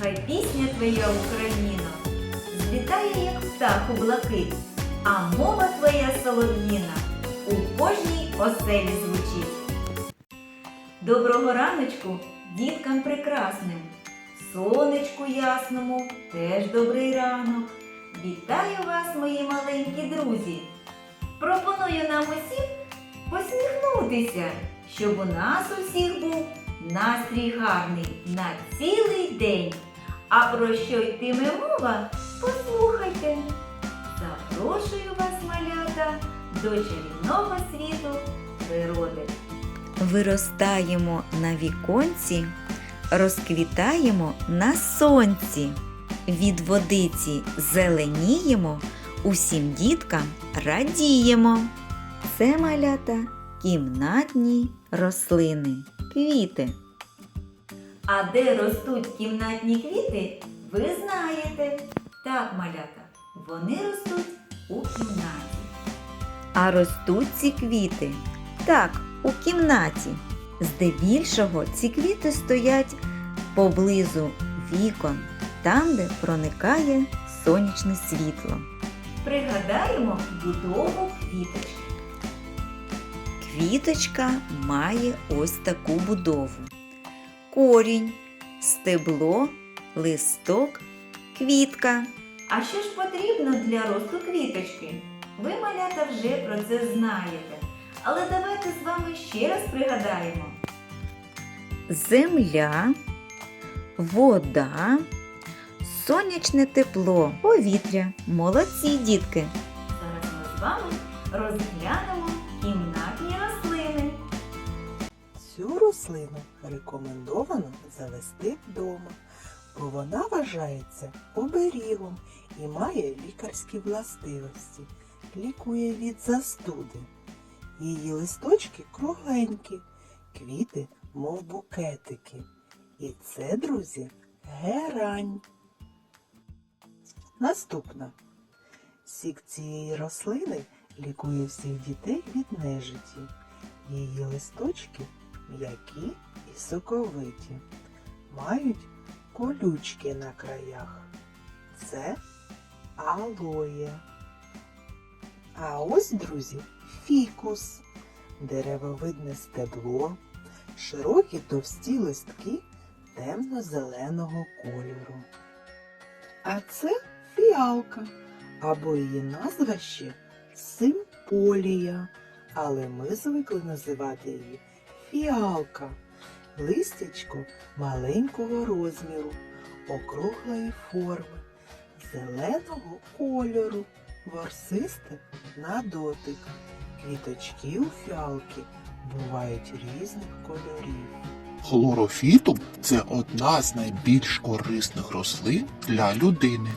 хай пісня твоя Україна злітає, як птах у блакит, а мова твоя солов'їна у кожній оселі звучить. Доброго раночку діткам прекрасним, сонечку ясному, теж добрий ранок. Вітаю вас, мої маленькі друзі. Пропоную нам усім посміхнутися, щоб у нас усіх був настрій гарний на цілий день. А про що йтиме мова, послухайте. Запрошую вас, малята, до чарівного світу природи. Виростаємо на віконці, розквітаємо на сонці. Від водиці зеленіємо, усім діткам радіємо. Це малята кімнатні рослини, квіти. А де ростуть кімнатні квіти, ви знаєте. Так, малята, вони ростуть у кімнаті. А ростуть ці квіти так, у кімнаті. Здебільшого ці квіти стоять поблизу вікон, там, де проникає сонячне світло. Пригадаємо будову квіточки. Квіточка має ось таку будову: корінь, стебло, листок, квітка. А що ж потрібно для росту квіточки? Ви, малята, вже про це знаєте. Але давайте з вами ще раз пригадаємо. земля, вода, сонячне тепло, повітря. Молодці дітки! Зараз ми з вами розглянемо Цю рослину рекомендовано завести вдома, бо вона вважається оберігом і має лікарські властивості, лікує від застуди. Її листочки кругленькі, квіти, мов букетики. І це, друзі, герань. Наступна. Сік цієї рослини лікує всіх дітей від нежиті. Її листочки м'які і соковиті, мають колючки на краях. Це алоє. А ось, друзі, фікус, деревовидне стебло, широкі товсті листки темно-зеленого кольору. А це фіалка, або її назва ще симполія, але ми звикли називати її фіалка. Листячко маленького розміру, округлої форми, зеленого кольору, ворсисте на дотик. Квіточки у фіалки бувають різних кольорів. Хлорофітум це одна з найбільш корисних рослин для людини.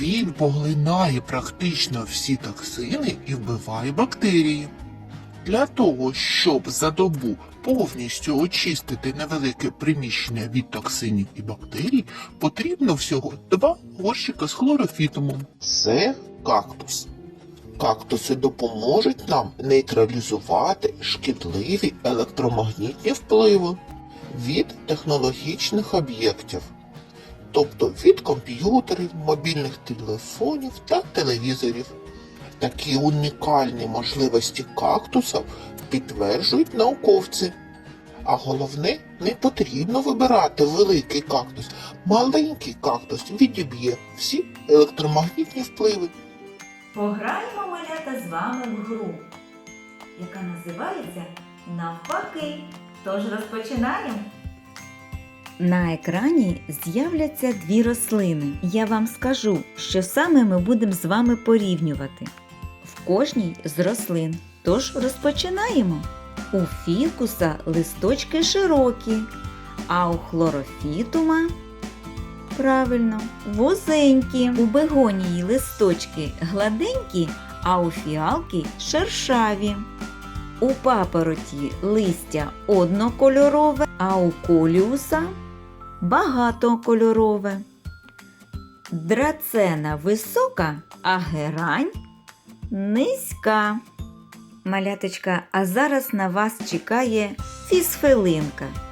Він поглинає практично всі токсини і вбиває бактерії. Для того, щоб за добу повністю очистити невелике приміщення від токсинів і бактерій, потрібно всього два горщика з хлорофітумом. Це кактус. Кактуси допоможуть нам нейтралізувати шкідливі електромагнітні впливи від технологічних об'єктів, тобто від комп'ютерів, мобільних телефонів та телевізорів. Такі унікальні можливості кактуса підтверджують науковці. А головне, не потрібно вибирати великий кактус. Маленький кактус відіб'є всі електромагнітні впливи. Пограємо малята з вами в гру, яка називається Навпаки. Тож розпочинаємо. На екрані з'являться дві рослини. Я вам скажу, що саме ми будемо з вами порівнювати. Кожній з рослин. Тож розпочинаємо. У фікуса листочки широкі, а у хлорофітума правильно, вузенькі. У бегонії листочки гладенькі, а у фіалки шершаві. У папороті листя однокольорове, а у коліуса багатокольорове. Драцена висока, а герань низька. Маляточка, а зараз на вас чекає фізфилинка.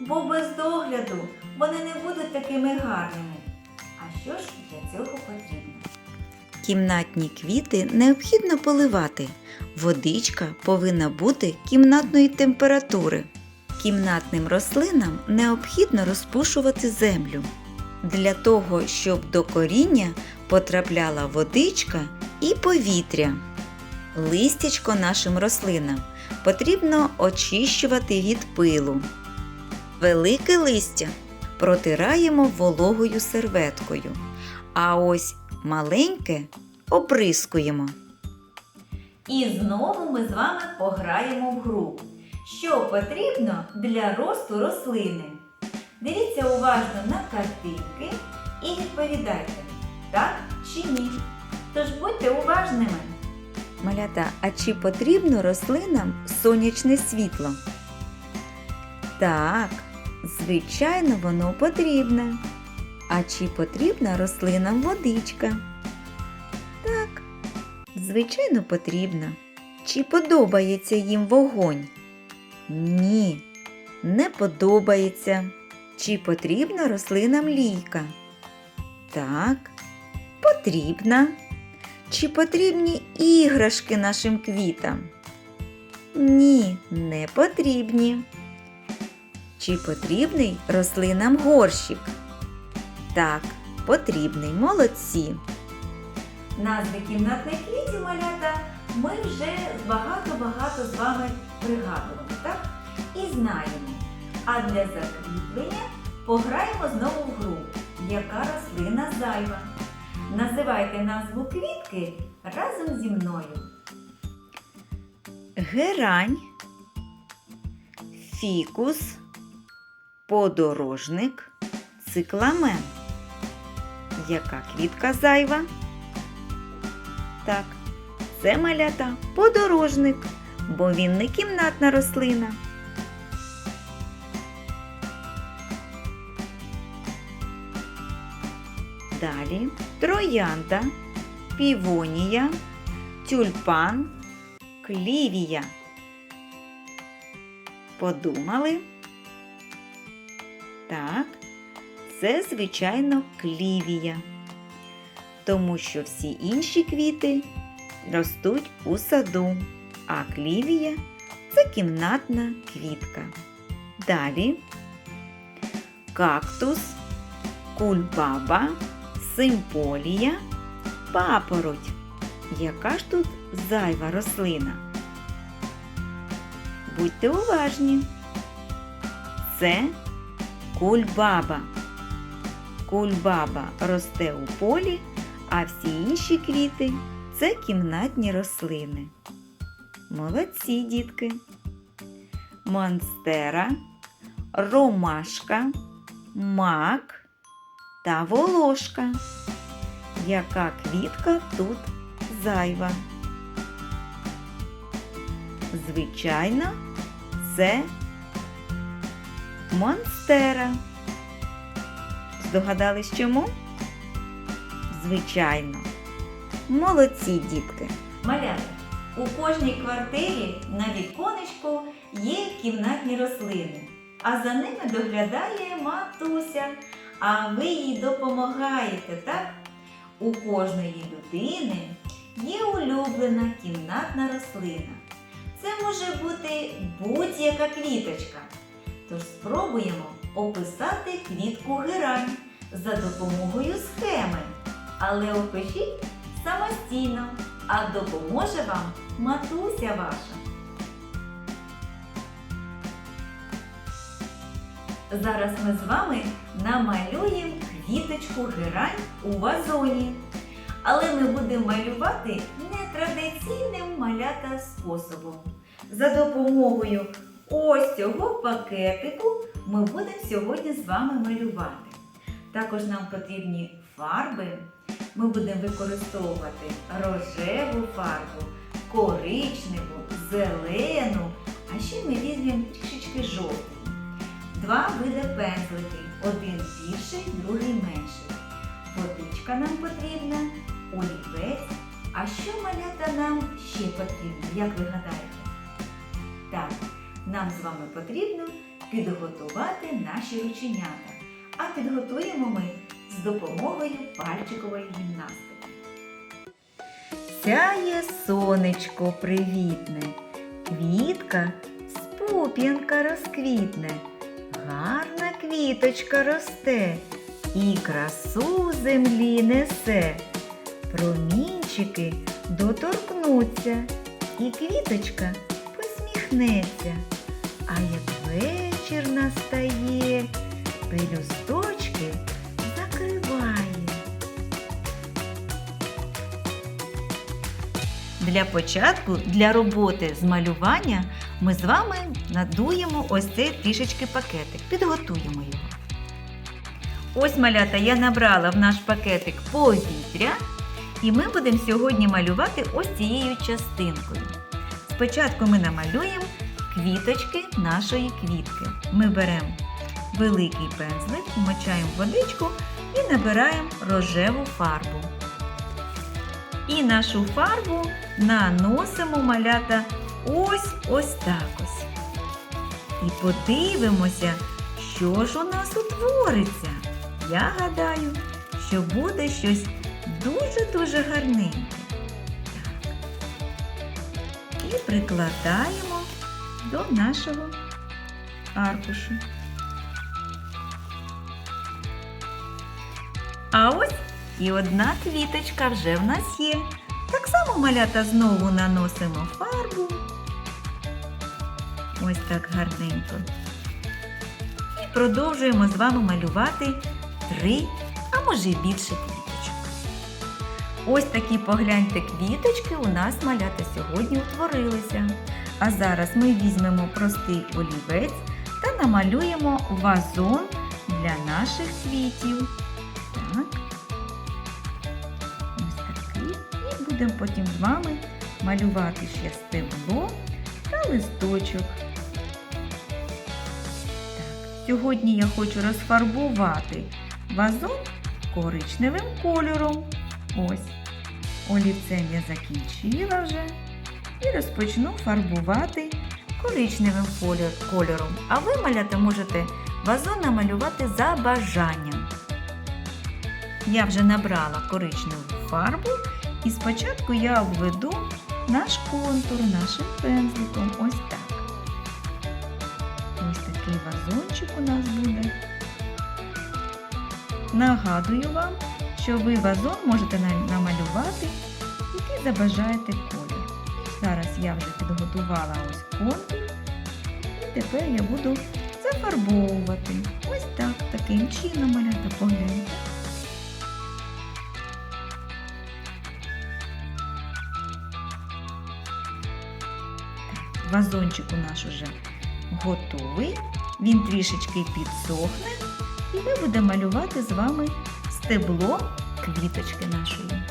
Бо без догляду вони не будуть такими гарними. А що ж для цього потрібно? Кімнатні квіти необхідно поливати. Водичка повинна бути кімнатної температури. Кімнатним рослинам необхідно розпушувати землю. Для того, щоб до коріння потрапляла водичка і повітря. Листячко нашим рослинам потрібно очищувати від пилу. Велике листя протираємо вологою серветкою, а ось маленьке оприскуємо. І знову ми з вами пограємо в гру. Що потрібно для росту рослини? Дивіться уважно на картинки і відповідайте, так чи ні. Тож будьте уважними. Малята, а чи потрібно рослинам сонячне світло? Так, звичайно, воно потрібне. А чи потрібна рослинам водичка? Так, звичайно, потрібна. Чи подобається їм вогонь? Ні, не подобається. Чи потрібна рослинам лійка? Так, потрібна. Чи потрібні іграшки нашим квітам? Ні, не потрібні. Чи потрібний рослинам горщик? Так, потрібний, молодці. Назви кімнатних квітів малята ми вже багато-багато з вами пригадували, так? І знаємо. А для закріплення пограємо знову в гру, яка рослина зайва. Називайте назву квітки разом зі мною. Герань, фікус, подорожник, цикламен. Яка квітка зайва? Так, це малята подорожник, бо він не кімнатна рослина. Далі троянда, півонія, тюльпан, клівія. Подумали? Це, звичайно, клівія. Тому що всі інші квіти ростуть у саду, а клівія це кімнатна квітка. Далі кактус, кульбаба, симполія, папороть. Яка ж тут зайва рослина? Будьте уважні. Це кульбаба. Кульбаба росте у полі, а всі інші квіти це кімнатні рослини. Молодці, дітки. Монстера, ромашка, мак та волошка. Яка квітка тут зайва? Звичайно, це монстера. Здогадались чому? Звичайно. Молодці, дітки. Малята, у кожній квартирі на віконечку є кімнатні рослини, а за ними доглядає матуся, а ви їй допомагаєте, так? У кожної людини є улюблена кімнатна рослина. Це може бути будь-яка квіточка. Тож спробуємо описати квітку герань за допомогою схеми. Але опишіть самостійно, а допоможе вам матуся ваша. Зараз ми з вами намалюємо квіточку герань у вазоні. Але ми будемо малювати нетрадиційним малята способом. За допомогою ось цього пакетику ми будемо сьогодні з вами малювати. Також нам потрібні фарби. Ми будемо використовувати рожеву фарбу, коричневу, зелену, а ще ми візьмемо трішечки жовтий. Два види пензлики. Один більший, другий менший. Водичка нам потрібна, олівець, а що малята нам ще потрібно, як ви гадаєте? Так, нам з вами потрібно підготувати наші рученята. А підготуємо ми з допомогою пальчикової гімнастики. Сяє сонечко привітне, квітка з пуп'янка розквітне, гарна квіточка росте і красу землі несе. Промінчики доторкнуться, і квіточка посміхнеться. А як вечір настає, пелюсточки закриває. Для початку, для роботи з малювання, ми з вами надуємо ось цей трішечки пакетик, підготуємо його. Ось малята я набрала в наш пакетик повітря, і ми будемо сьогодні малювати ось цією частинкою. Спочатку ми намалюємо квіточки нашої квітки. Ми беремо великий пензлик, вмочаємо водичку і набираємо рожеву фарбу. І нашу фарбу наносимо малята ось ось так ось. І подивимося, що ж у нас утвориться. Я гадаю, що буде щось дуже-дуже гарненьке. І прикладаємо до нашого аркушу. А ось і одна квіточка вже в нас є. Так само малята знову наносимо фарбу. Ось так гарненько. І продовжуємо з вами малювати три, а може й більше квіточок. Ось такі погляньте квіточки у нас малята сьогодні утворилися. А зараз ми візьмемо простий олівець та намалюємо вазон для наших квітів. Так. Ось такий. І будемо потім з вами малювати ще стебло та листочок. Сьогодні я хочу розфарбувати вазон коричневим кольором. Ось. Олівцем я закінчила вже. І розпочну фарбувати коричневим кольором. А ви, малята, можете вазон намалювати за бажанням. Я вже набрала коричневу фарбу і спочатку я обведу наш контур нашим пензликом. Ось так. Ось такий вазончик у нас буде. Нагадую вам, що ви вазон можете намалювати, який забажаєте колір. Зараз я вже підготувала ось контур. І тепер я буду зафарбовувати. Ось так, таким чином малята погляньте. Вазончик у наш уже готовий. Він трішечки підсохне, і ми будемо малювати з вами стебло квіточки нашої.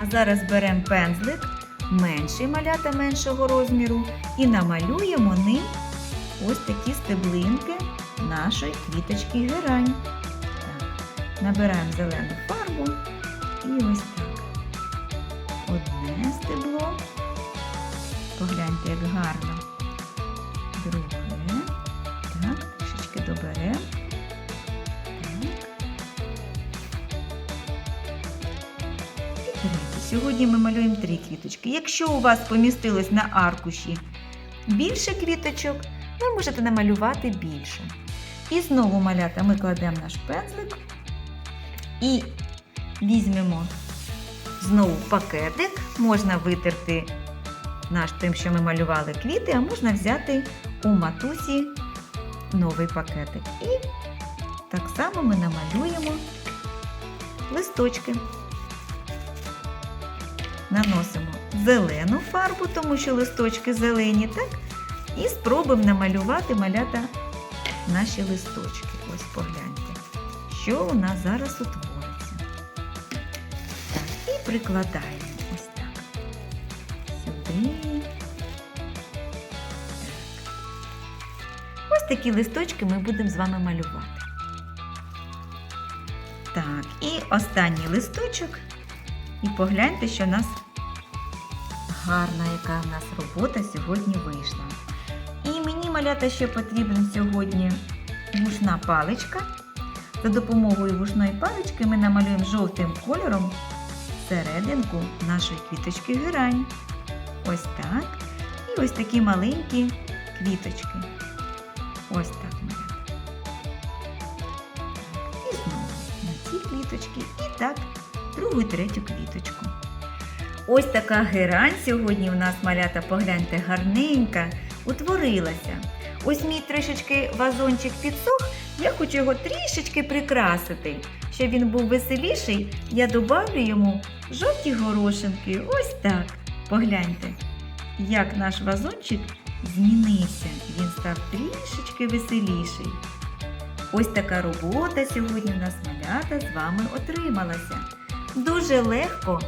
А зараз беремо пензлик, менший малята меншого розміру, і намалюємо ним ось такі стеблинки нашої квіточки герань. Так. Набираємо зелену фарбу і ось так. Одне стебло. Погляньте, як гарно. Друге. Так, трішечки доберемо. Сьогодні ми малюємо три квіточки. Якщо у вас помістилось на аркуші більше квіточок, ви можете намалювати більше. І знову малята ми кладемо наш пензлик і візьмемо знову пакетик, можна витерти наш тим, що ми малювали квіти, а можна взяти у матусі новий пакетик. І так само ми намалюємо листочки. Наносимо зелену фарбу, тому що листочки зелені, так? І спробуємо намалювати малята наші листочки. Ось погляньте, що у нас зараз утвориться. І прикладаємо Ось такі листочки ми будемо з вами малювати. Так, і останній листочок. І погляньте, що у нас гарна, яка в нас робота сьогодні вийшла. І мені малята ще потрібен сьогодні вушна паличка. За допомогою вушної палички ми намалюємо жовтим кольором серединку нашої квіточки герань. Ось так. І ось такі маленькі квіточки. Ось так. І знову на ці квіточки. І так, другу і третю квіточку. Ось така герань сьогодні у нас малята, погляньте, гарненька, утворилася. Ось мій трішечки вазончик підсох, я хочу його трішечки прикрасити. Щоб він був веселіший, я добавлю йому жовті горошинки. Ось так. Погляньте, як наш вазончик змінився. Він став трішечки веселіший. Ось така робота сьогодні у нас малята з вами отрималася. Дуже легко.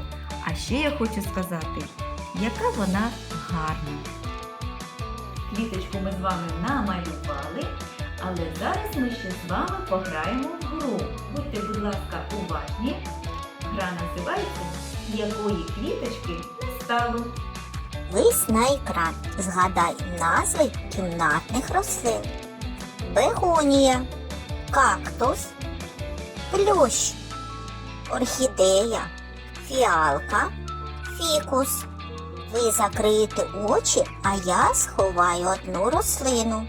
А ще я хочу сказати, яка вона гарна. Квіточку ми з вами намалювали, але зараз ми ще з вами пограємо в гру. Будьте, будь ласка, уважні. Гра називається Якої квіточки стало. Вись на екран. Згадай назви кімнатних рослин. Бегонія, кактус, плющ, орхідея, фіалка, фікус. Ви закриєте очі, а я сховаю одну рослину.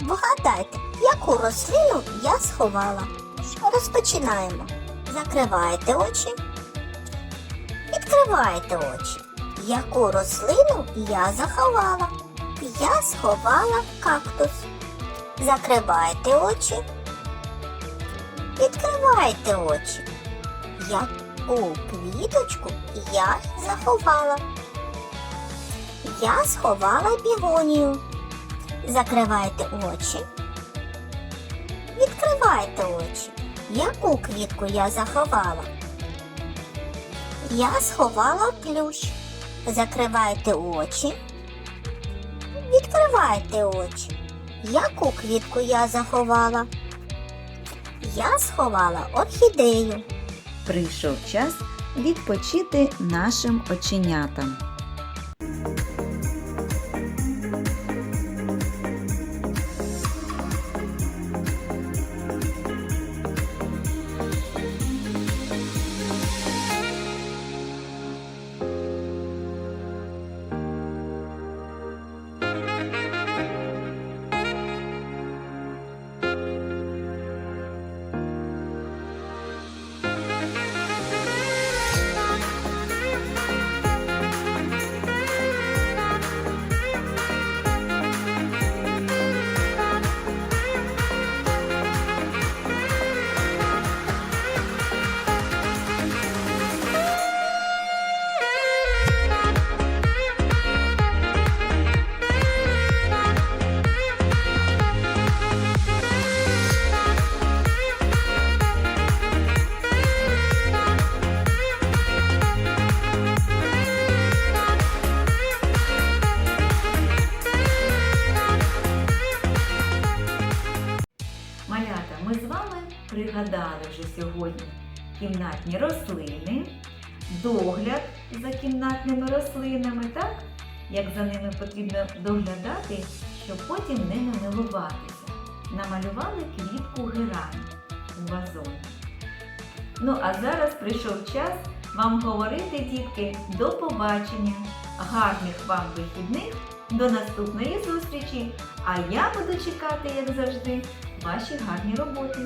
Вгадайте, яку рослину я сховала. Розпочинаємо. Закривайте очі. Відкривайте очі. Яку рослину я заховала? Я сховала кактус. Закривайте очі. Відкривайте очі. Яку квіточку я заховала? Я сховала бігонію. Закривайте очі. Відкривайте очі. Яку квітку я заховала? Я сховала плющ. Закривайте очі. Відкривайте очі. Яку квітку я заховала? Я сховала орхідею. Прийшов час відпочити нашим оченятам. Пригадали вже сьогодні кімнатні рослини, догляд за кімнатними рослинами, так? Як за ними потрібно доглядати, щоб потім ними милуватися. Намалювали квітку герань у вазоні. Ну, а зараз прийшов час вам говорити, дітки, до побачення, гарних вам вихідних, до наступної зустрічі! А я буду чекати, як завжди, ваші гарні роботи.